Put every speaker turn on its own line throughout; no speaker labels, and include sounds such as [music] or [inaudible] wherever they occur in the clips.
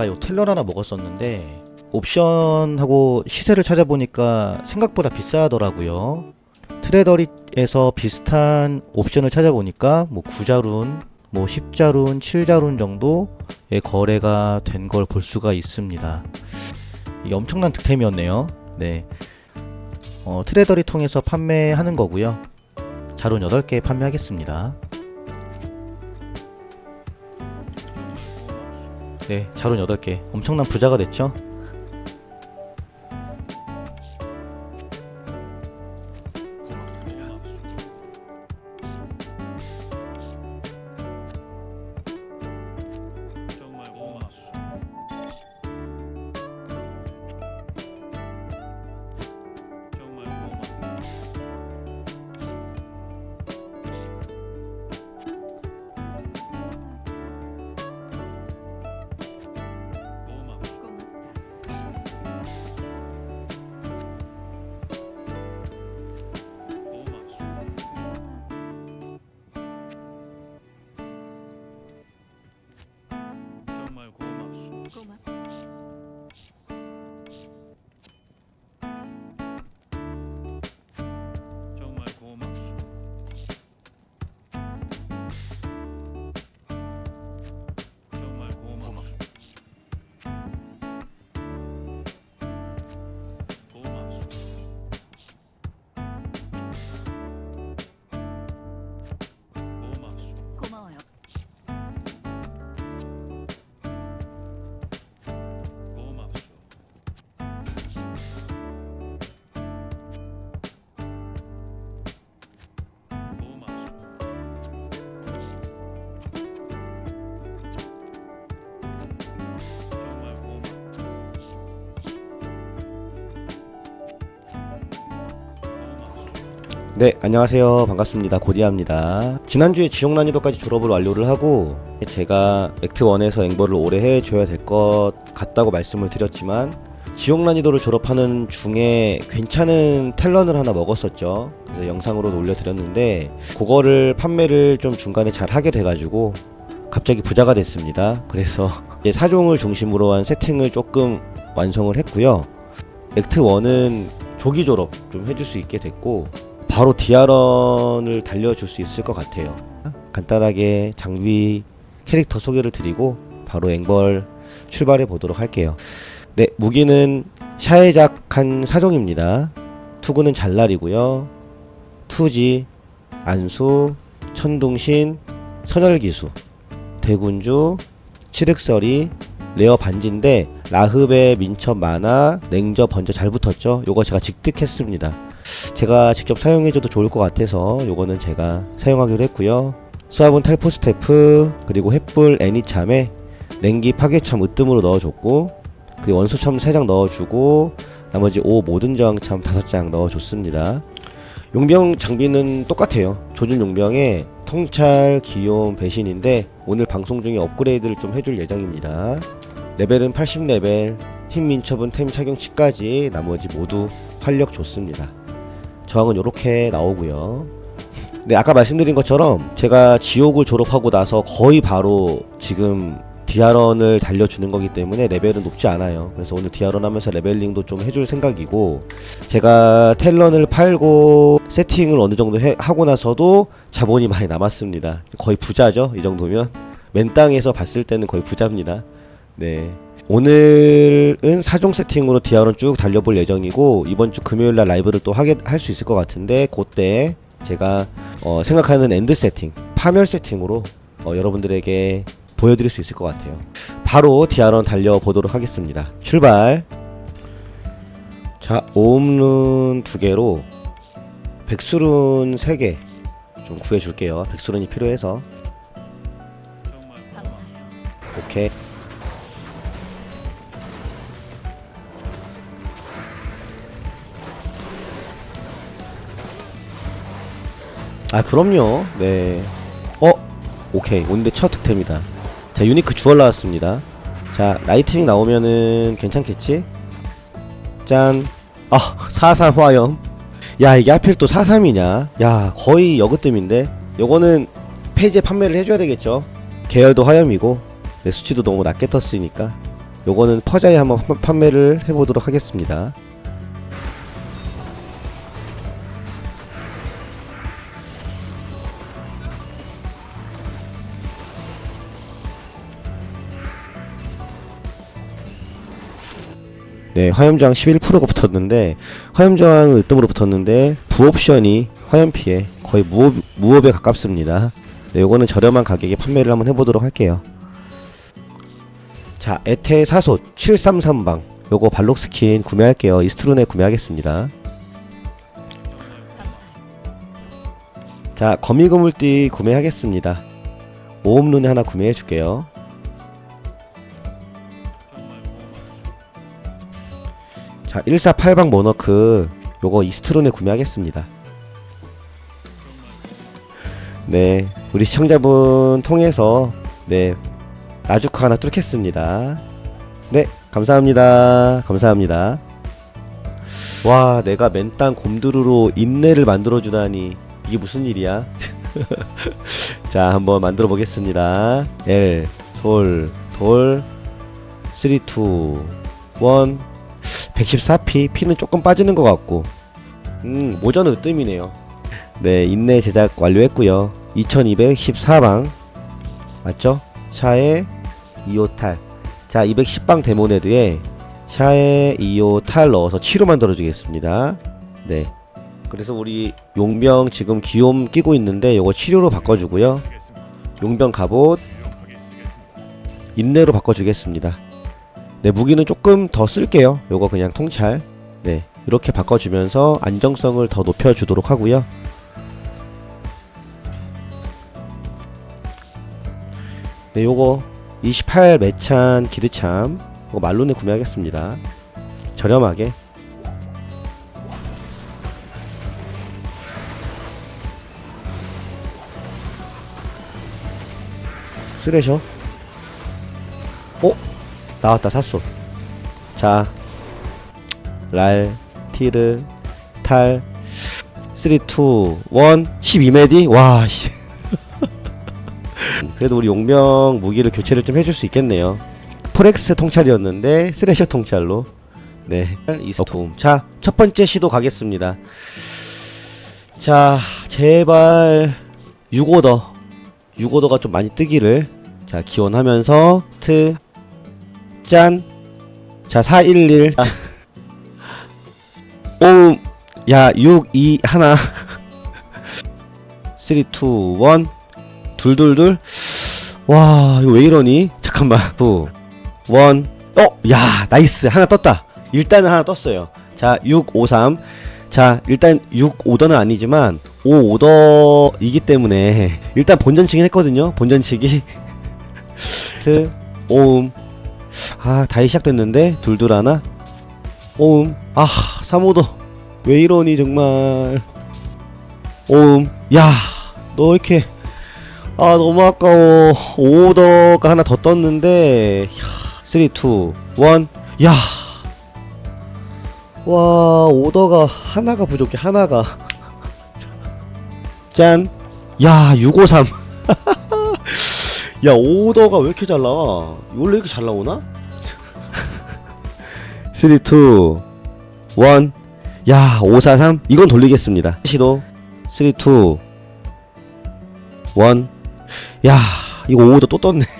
제가 요 텔러 하나 먹었었는데 옵션하고 시세를 찾아보니까 생각보다 비싸더라고요. 트레더리에서 비슷한 옵션을 찾아보니까 뭐 9자룬, 뭐 10자룬, 7자룬 정도의 거래가 된 걸 볼 수가 있습니다. 이게 엄청난 득템이었네요. 네. 어, 트레더리 통해서 판매하는 거고요. 자룬 8개 판매하겠습니다. 네, 자룬 8개. 엄청난 부자가 됐죠? 네, 안녕하세요. 반갑습니다. 고디아입니다. 지난주에 지옥 난이도까지 졸업을 완료를 하고 제가 액트 1에서 앵벌을 오래 해 줘야 될 것 같다고 말씀을 드렸지만 지옥 난이도를 졸업하는 중에 괜찮은 텔런을 하나 먹었었죠. 그래서 영상으로 올려드렸는데 그거를 판매를 좀 중간에 잘 하게 돼가지고 갑자기 부자가 됐습니다. 그래서 [laughs] 사종을 중심으로 한 세팅을 조금 완성을 했고요. 액트 1은 조기 졸업 좀 해줄 수 있게 됐고 바로 디아런을 달려줄 수 있을 것 같아요. 간단하게 장비 캐릭터 소개를 드리고 바로 앵벌 출발해 보도록 할게요. 네, 무기는 샤에작한 사종입니다. 투구는 잘날이고요. 투지, 안수, 천둥신, 선열기수, 대군주, 칠흑설이, 레어 반지인데 라흐베 민첩 만화 냉저 번져 잘 붙었죠. 요거 제가 직득했습니다. 제가 직접 사용해줘도 좋을 것 같아서 요거는 제가 사용하기로 했고요. 수압은 탈포 스태프 그리고 횃불 애니참에 냉기 파괴참 으뜸으로 넣어줬고 그리고 원소참 3장 넣어주고 나머지 5 모든 저항참 5장 넣어줬습니다. 용병 장비는 똑같아요. 조준 용병에 통찰, 기용, 배신인데 오늘 방송 중에 업그레이드를 좀 해줄 예정입니다. 레벨은 80레벨, 힘 민첩은 템 착용치까지 나머지 모두 활력 좋습니다. 저항은 이렇게 나오고요. 네, 아까 말씀드린 것처럼 제가 지옥을 졸업하고 나서 거의 바로 지금 디아런을 달려주는 거기 때문에 레벨은 높지 않아요. 그래서 오늘 디아런 하면서 레벨링도 좀 해줄 생각이고 제가 텔런을 팔고 세팅을 어느 정도 해, 하고 나서도 자본이 많이 남았습니다. 거의 부자죠, 이 정도면. 맨 땅에서 봤을 때는 거의 부자입니다. 네. 오늘은 사종 세팅으로 디아론 쭉 달려볼 예정이고 이번 주 금요일 날 라이브를 또 하게 할 수 있을 것 같은데 그때 제가 어, 생각하는 엔드 세팅, 파멸 세팅으로 어, 여러분들에게 보여드릴 수 있을 것 같아요. 바로 디아론 달려 보도록 하겠습니다. 출발. 자, 오음룬 두 개로 백수룬 세 개 좀 구해줄게요. 백수룬이 필요해서. 오케이. 아 그럼요. 네. 어 오케이 오늘의 첫 득템이다. 자 유니크 주얼 나왔습니다. 자 라이트닝 나오면은 괜찮겠지? 짠. 아43 화염. 야 이게 하필 또 43이냐? 야 거의 여그뜸인데. 요거는 페이지에 판매를 해줘야 되겠죠. 계열도 화염이고 내 수치도 너무 낮게 떴으니까 요거는 퍼자에 한번 판- 판매를 해보도록 하겠습니다. 네, 화염저항 11%가 붙었는데 화염저항은 으뜸으로 붙었는데 부옵션이 화염피에 거의 무업, 무업에 가깝습니다. 네, 요거는 저렴한 가격에 판매를 한번 해보도록 할게요. 자, 에테 사솥 733방 요거 발록 스킨 구매할게요. 이스트론에 구매하겠습니다. 자, 거미고물띠 구매하겠습니다. 오음룬에 하나 구매해 줄게요. 자, 148방 모너크 요거 이스트론에 구매하겠습니다. 네, 우리 시청자분 통해서 네 나주카 하나 뚫겠습니다. 네, 감사합니다. 감사합니다. 와, 내가 맨땅 곰두루로 인내를 만들어 주다니 이게 무슨 일이야? [laughs] 자, 한번 만들어 보겠습니다. L 솔 돌 3 2 1 114p 피는 조금 빠지는 것 같고 음 모전은 으뜸이네요 네 인내 제작 완료했고요 2214방 맞죠? 샤에 2호탈 자 210방 데모네드에 샤에 2호탈 넣어서 치료 만들어 주겠습니다 네 그래서 우리 용병 지금 기욤 끼고 있는데 요거 치료로 바꿔주고요. 용병 갑옷. 인내로 바꿔주겠습니다. 네, 무기는 조금 더 쓸게요. 요거 그냥 통찰. 네, 이렇게 바꿔주면서 안정성을 더 높여주도록 하고요. 네, 요거 28 매찬 기드참 요거 말론에 구매하겠습니다. 저렴하게. 쓰레셔. 어? 나왔다 샀어 자, 랄, 티르, 탈, 3, 2, 1, 12메디? 와, 씨. [laughs] 그래도 우리 용병 무기를 교체를 좀 해줄 수 있겠네요. 프렉스 통찰이었는데, 스레셔 통찰로. 네, 이스톰. 자, 첫 번째 시도 가겠습니다. 자, 제발, 6오더. 6오더가 좀 많이 뜨기를. 자, 기원하면서, 트, 짠. 자, 411. 아. [laughs] 오, 야, 6, 2, 하나. 3, 2, 1. 둘둘둘. 와, 이거 왜 이러니? 잠깐만. 2, 1. 어, 야, 나이스. 하나 떴다. 일단은 하나 떴어요. 자, 6, 5, 3. 자, 일단 6 오더는 아니지만 5 오더이기 때문에 일단 본전치긴 했거든요. 본전치기. [laughs] 트, 오음. 아 다이 시작됐는데 둘둘 하나? 오음. 아 3호도. 왜 이러니 정말. 오음. 야 너 이렇게. 아 너무 아까워. 5호더가 하나 더 떴는데. 3 2 1야. 와 오더가 하나가 부족해 하나가. 짠 야 653 [laughs] 야 오더가 왜 이렇게 잘 나와? 원래 이렇게 잘 나오나? 3, 2, 1 야, 543 이건 돌리겠습니다. 시도. 3, 2 1 야, 이거 오더 또 떴네. [laughs]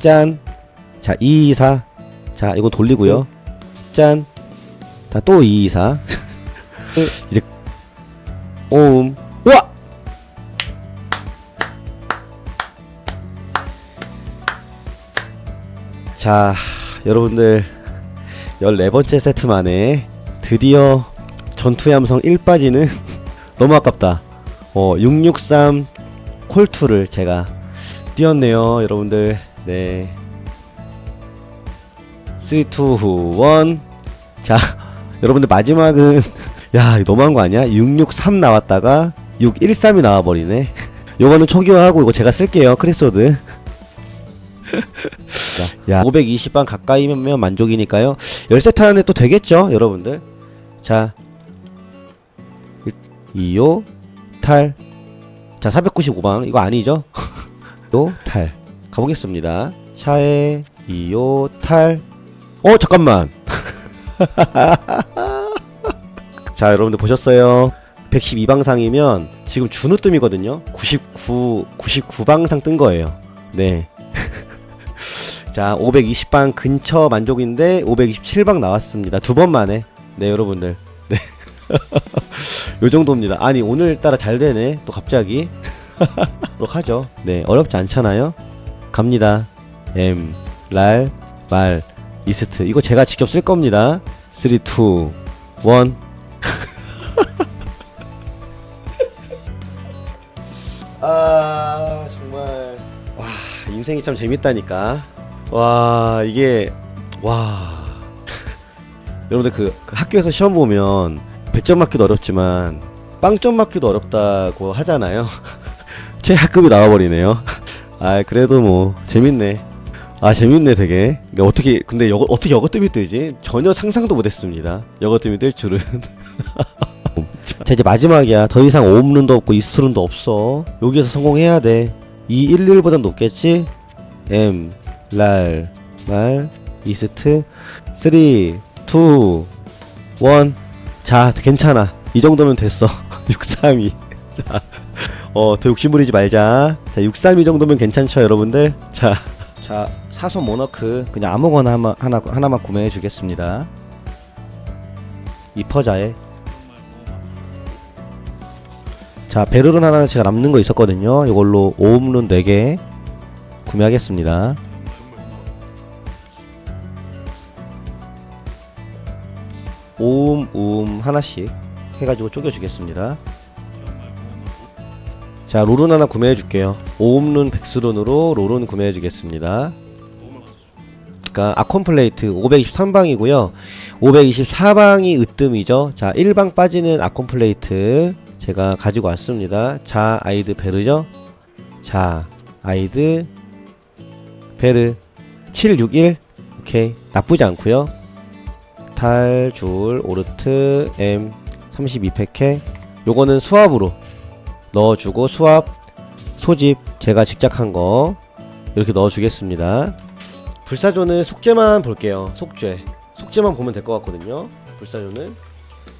짠. 자, 2, 2, 4 자, 이건 돌리고요. 짠. 자, 또 2, 2, 4 이제 오음 자, 여러분들 14번째 세트 만에 드디어 전투의 함성 1 빠지는 [laughs] 너무 아깝다. 어, 663 콜투를 제가 띄었네요, 여러분들. 네. 3 2 1 자, [laughs] 여러분들 마지막은 [laughs] 야, 이거 너무한 거 아니야? 663 나왔다가 613이 나와 버리네. 요거는 초기화하고 이거 제가 쓸게요. 크리소드. 야, 520방 가까이면 만족이니까요. 10세트 안에 또 되겠죠, 여러분들. 자, 2호 탈. 자, 495방 이거 아니죠? [laughs] 요 탈. 가보겠습니다. 샤에 이요 탈. 어 잠깐만. [laughs] 자 여러분들 보셨어요? 112방상이면 지금 준우뜸이거든요. 99 99방상 뜬 거예요. 네. [laughs] 자 520방 근처 만족인데 527방 나왔습니다. 두 번 만에. 네 여러분들. 네. [laughs] 요 정도입니다. 아니 오늘따라 잘 되네. 또 갑자기. [laughs] 그렇게 하죠. 네 어렵지 않잖아요. 갑니다. M 랄 말 이스트 이거 제가 직접 쓸 겁니다. 3 2 1 아 정말 와 인생이 참 재밌다니까 와 이게 와. [laughs] 여러분들 그, 그 학교에서 시험 보면 100점 맞기도 어렵지만 빵점 맞기도 어렵다고 하잖아요. [laughs] 최하급이 나와버리네요. [laughs] 아 그래도 뭐 재밌네. 아 재밌네 되게. 근데 어떻게 근데 여, 어떻게 여거뜸이 뜨지 전혀 상상도 못했습니다. 여거뜸이 뜰 줄은. 자 이제 마지막이야. 더 이상 오음룬도 없고 이스트룬도 없어. 여기에서 성공해야 돼. 211보단 높겠지? M 랄 말 이스트 3 2 1 자 괜찮아 이 정도면 됐어 [laughs] 632 [laughs] 자, 어, 더 욕심부리지 말자. 자, 632 정도면 괜찮죠, 여러분들? 자, 자, 사손 모너크 그냥 아무거나 하나, 하나, 하나만 구매해 주겠습니다.
너무 많소.
자, 베르른 하나 제가 남는 거 있었거든요. 이걸로 오음룬 4개 구매하겠습니다. 오음, 우음 하나씩 해가지고 쪼개주겠습니다. 자, 롤은 하나 구매해 줄게요. 오음룬 백스룬으로 롤은 구매해 주겠습니다.
너무 많소.
그러니까 아콘 플레이트 523방이고요. 524방이 으뜸이죠. 자, 1방 빠지는 아콘 플레이트 제가 가지고 왔습니다. 자, 아이드 베르죠. 자, 아이드 베르 761 오케이. 나쁘지 않고요. 탈, 줄, 오르트, M 32패케 요거는 수압으로 넣어주고 수압 소집 제가 직작한 거 이렇게 넣어주겠습니다. 불사조는 속죄만 볼게요. 속죄. 속죄만 보면 될 것 같거든요. 불사조는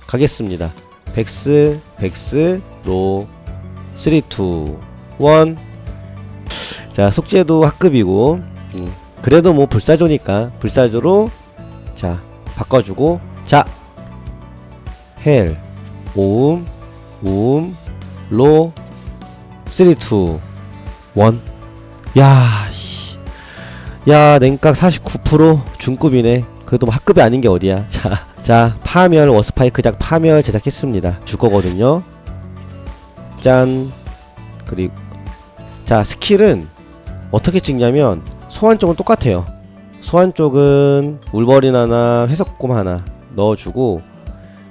가겠습니다. 백스, 백스, 로, 3, 2, 1. 자, 속죄도 학급이고, 음, 그래도 뭐 불사조니까 불사조로 자 바꿔주고, 자, 헬, 오음, 우음, 로, 3, 2, 1. 야, 씨. 야 냉각 49% 중급이네. 그래도 뭐 학급이 아닌 게 어디야. [laughs] 자, 자 파멸 워스파이크작 파멸 제작했습니다. 줄 거거든요. 짠. 그리고 자 스킬은 어떻게 찍냐면 소환 쪽은 똑같아요 소환 쪽은 울버린 하나 회석곰 하나 넣어주고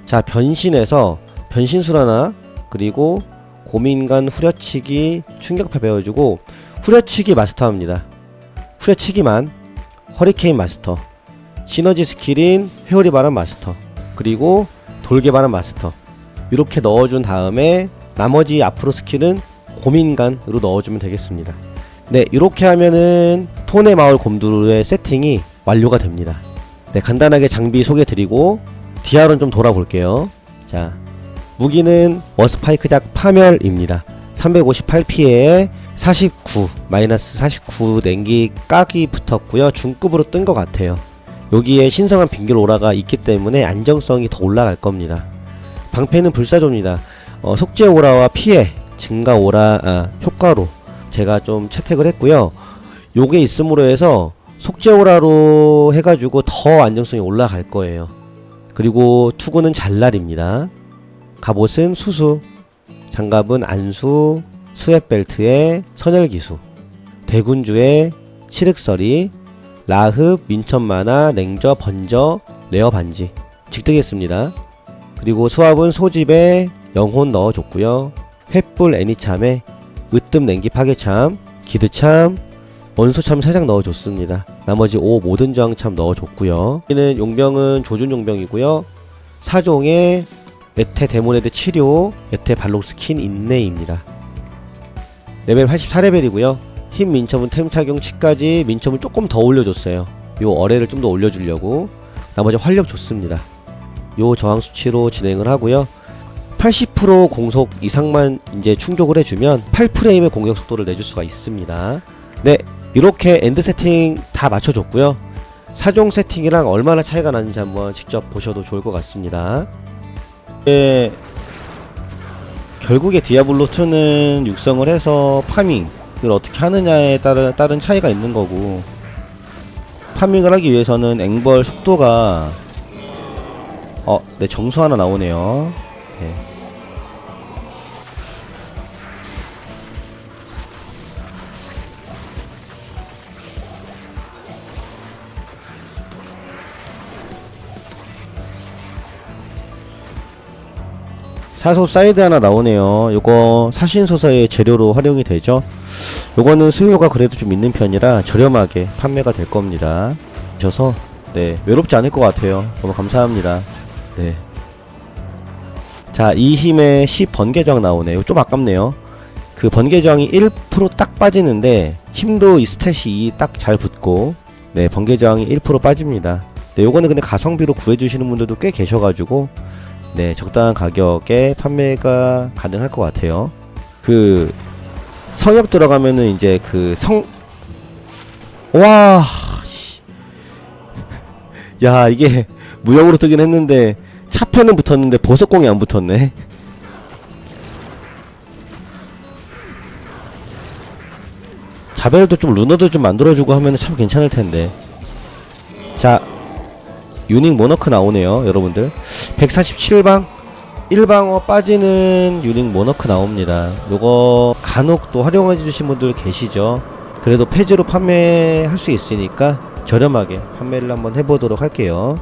자 변신해서 변신술 하나 그리고 고민간 후려치기 충격파 배워주고 후려치기 마스터합니다. 후려치기만 허리케인 마스터 시너지 스킬인 회오리 바람 마스터 그리고 돌개 바람 마스터. 이렇게 넣어준 다음에 나머지 앞으로 스킬은 고민간으로 넣어주면 되겠습니다. 네 이렇게 하면은 톤의 마을 곰두루의 세팅이 완료가 됩니다. 네 간단하게 장비 소개 드리고 디아론 좀 돌아볼게요. 자 무기는 워스파이크작 파멸입니다. 358피에 49 마이너스 49 냉기 깍이 붙었고요. 중급으로 뜬 것 같아요. 여기에 신성한 빙결 오라가 있기 때문에 안정성이 더 올라갈 겁니다. 방패는 불사조입니다. 어, 속죄 오라와 피해 증가 오라 아, 효과로 제가 좀 채택을 했고요 요게 있음으로 해서 속죄 오라로 해가지고 더 안정성이 올라갈 거예요. 그리고 투구는 잘날입니다. 갑옷은 수수 장갑은 안수 스웻벨트에 선열기수 대군주의 칠흑서리 라흡 민천만화 냉저 번저 레어 반지 직득했습니다. 그리고 수압은 소집에 영혼 넣어줬고요. 횃불 애니참에 으뜸 냉기 파괴참 기드참 원소참 3장 넣어줬습니다 나머지 5 모든 저항참 넣어줬고요 여기는 용병은 조준 용병이고요 사종의 에테 데모네드 치료 에테 발록 스킨 인내입니다 레벨 84레벨이고요 흰 민첩은 템 착용치까지 민첩을 조금 더 올려줬어요. 요 어뢰를 좀 더 올려주려고 나머지 활력 좋습니다. 요 저항 수치로 진행을 하고요. 80% 공속 이상만 이제 충족을 해주면 8프레임의 공격 속도를 내줄 수가 있습니다. 네, 이렇게 엔드 세팅 다 맞춰줬고요. 사종 세팅이랑 얼마나 차이가 나는지 한번 직접 보셔도 좋을 것 같습니다. 예, 결국에 디아블로 2는 육성을 해서 파밍을 어떻게 하느냐에 따른 따른 차이가 있는 거고 파밍을 하기 위해서는 앵벌 속도가 어, 네 정수 하나 나오네요. 네. 사소 사이드 하나 나오네요. 요거 사신소서의 재료로 활용이 되죠. 요거는 수요가 그래도 좀 있는 편이라 저렴하게 판매가 될 겁니다. 저서 네 외롭지 않을 것 같아요. 너무 감사합니다. 네. 자, 이 힘에 10 번개저항 나오네요. 좀 아깝네요. 그 번개저항이 1%딱 빠지는데 힘도 이 스탯이 딱 잘 붙고 네 번개저항이 1% 빠집니다. 네, 요거는 근데 가성비로 구해주시는 분들도 꽤 계셔가지고 네, 적당한 가격에 판매가 가능할 것 같아요. 그 성역 들어가면은 이제 그 성 와, 씨. [laughs] 야 이게 무역으로 뜨긴 했는데 차편은 붙었는데 보석공이 안 붙었네. 자벨도 좀 루너도 좀 만들어주고 하면 참 괜찮을 텐데. 자, 유닉 모너크 나오네요, 여러분들. 147방 1방어 빠지는 유닉 모너크 나옵니다. 요거 간혹 또 활용해 주신 분들 계시죠. 그래도 폐지로 판매할 수 있으니까 저렴하게 판매를 한번 해보도록 할게요.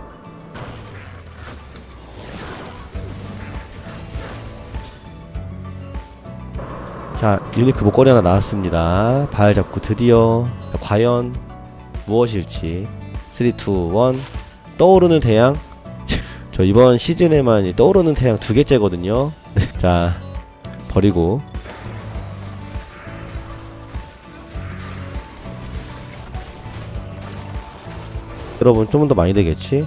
자, 유니크 목걸이 하나 나왔습니다. 발 잡고 드디어 과연 무엇일지 3, 2, 1 떠오르는 태양 [laughs] 저 이번 시즌에만 이 떠오르는 태양 두 개째거든요. [laughs] 자 버리고 여러분 좀 더 많이 되겠지?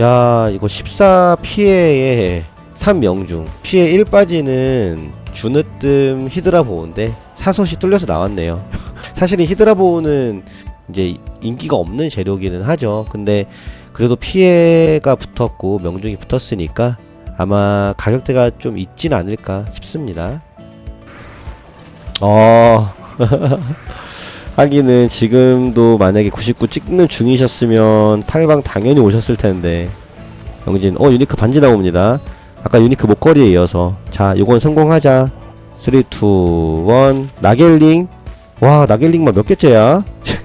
야 이거 14 피해에 3명중 피해 1 빠지는 주느뜸 히드라 보호인데 사소시 뚫려서 나왔네요. [laughs] 사실은 히드라 보호는 이제 인기가 없는 재료기는 하죠. 근데 그래도 피해가 붙었고 명중이 붙었으니까 아마 가격대가 좀 있진 않을까 싶습니다. 어. [laughs] 하기는 지금도 만약에 99 찍는 중이셨으면 탈방 당연히 오셨을 텐데. 영진, 어, 유니크 반지 나옵니다. 아까 유니크 목걸이에 이어서. 자, 요건 성공하자. 3, 2, 1. 나겔링. 와, 나겔링만 몇 개째야? [laughs]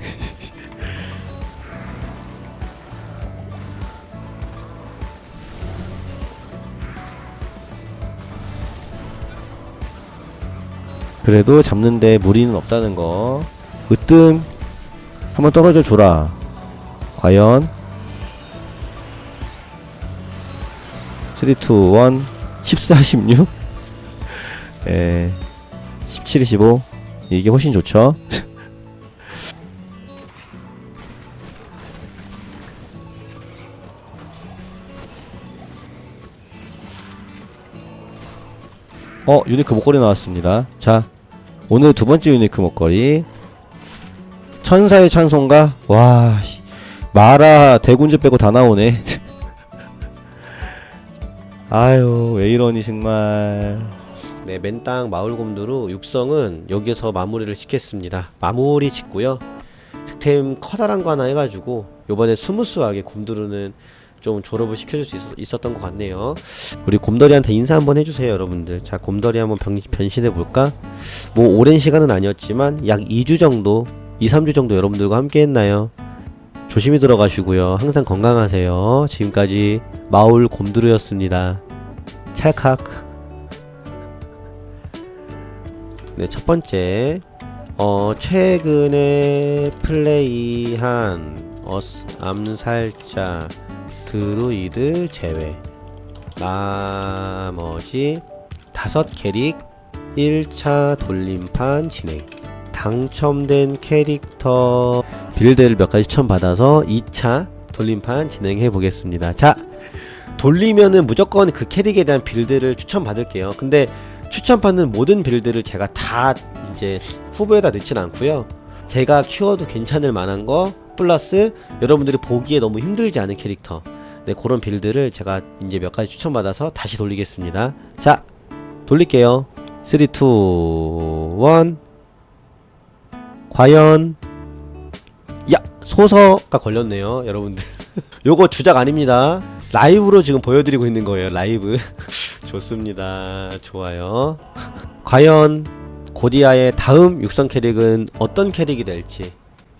그래도 잡는데 무리는 없다는 거. 으뜸 한번 떨어져 줘라. 과연 3, 2, 1 14, 16 에 17, 15 이게 훨씬 좋죠. [laughs] 어 유니크 목걸이 나왔습니다. 자 오늘 두 번째 유니크 목걸이 천사의 찬송가 와 씨, 마라 대군주 빼고 다 나오네. [laughs] 아유 왜 이러니 정말. 네 맨땅 마을곰두루 육성은 여기서 마무리를 짓겠습니다. 마무리 짓고요. 득템 커다란 거 하나 해가지고 요번에 스무스하게 곰두루는 좀 졸업을 시켜줄 수 있 었, 던것 같네요. 우리 곰돌이한테 인사 한번 해주세요, 여러분들. 자, 곰돌이 한번 변, 변신해 볼까? 뭐 오랜 시간은 아니었지만 약 2주 정도, 2, 3주 정도 여러분들과 함께 했나요? 조심히 들어가시고요. 항상 건강하세요. 지금까지 마을 곰두루였습니다. 찰칵. 네, 첫 번째. 어, 최근에 플레이한 어스, 암살자, 드루이드 제외. 나머지 다섯 캐릭 1차 돌림판 진행. 당첨된 캐릭터 빌드를 몇 가지 추천받아서 2차 돌림판 진행해 보겠습니다. 자, 돌리면은 무조건 그 캐릭에 대한 빌드를 추천받을게요. 근데 추천받는 모든 빌드를 제가 다 이제 후보에다 넣진 않고요. 제가 키워도 괜찮을 만한 거 플러스 여러분들이 보기에 너무 힘들지 않은 캐릭터 네, 그런 빌드를 제가 이제 몇 가지 추천받아서 다시 돌리겠습니다. 자, 돌릴게요. 3, 2, 1. 과연, 야! 소서가 걸렸네요, 여러분들. [laughs] 요거 주작 아닙니다. 라이브로 지금 보여드리고 있는 거예요, 라이브. [laughs] 좋습니다. 좋아요. 과연, 고디아의 다음 육성 캐릭은 어떤 캐릭이 될지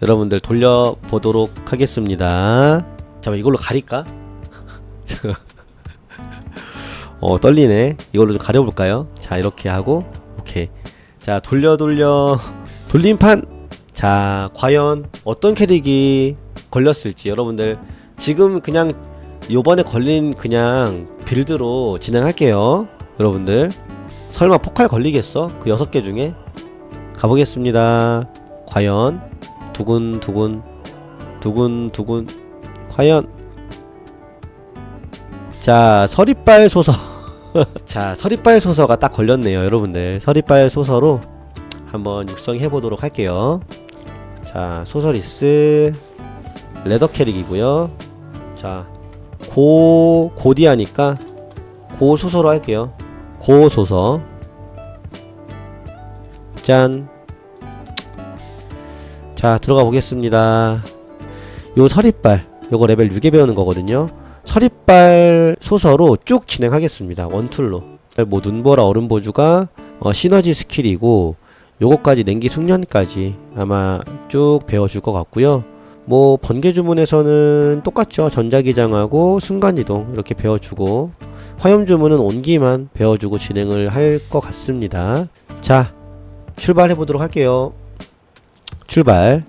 여러분들 돌려보도록 하겠습니다. 잠깐 이걸로 가릴까? [laughs] 어 떨리네. 이걸로 좀 가려볼까요? 자 이렇게 하고 오케이. 자 돌려 돌려. 돌림판. 자 과연 어떤 캐릭이 걸렸을지. 여러분들 지금 그냥 요번에 걸린 그냥 빌드로 진행할게요. 여러분들. 설마 포칼 걸리겠어? 그 여섯 개 중에? 가보겠습니다. 과연. 두근두근. 두근두근. 과연 자 서리빨 소서. [laughs] 자 서리빨 소서가 딱 걸렸네요 여러분들. 서리빨 소서로 한번 육성해 보도록 할게요. 자 소서리스 레더 캐릭이고요. 자 고 고디아니까 고 소서로 할게요. 고 소서. 짠. 자 들어가 보겠습니다. 요 서리빨 요거 레벨 6에 배우는 거거든요 서리빨 소서로 쭉 진행하겠습니다. 원툴로. 뭐 눈보라 얼음보주가 어, 시너지 스킬이고 요거까지 냉기 숙련까지 아마 쭉 배워줄 것 같고요. 뭐 번개 주문에서는 똑같죠. 전자기장하고 순간이동 이렇게 배워주고 화염 주문은 온기만 배워주고 진행을 할 것 같습니다. 자 출발해 보도록 할게요. 출발.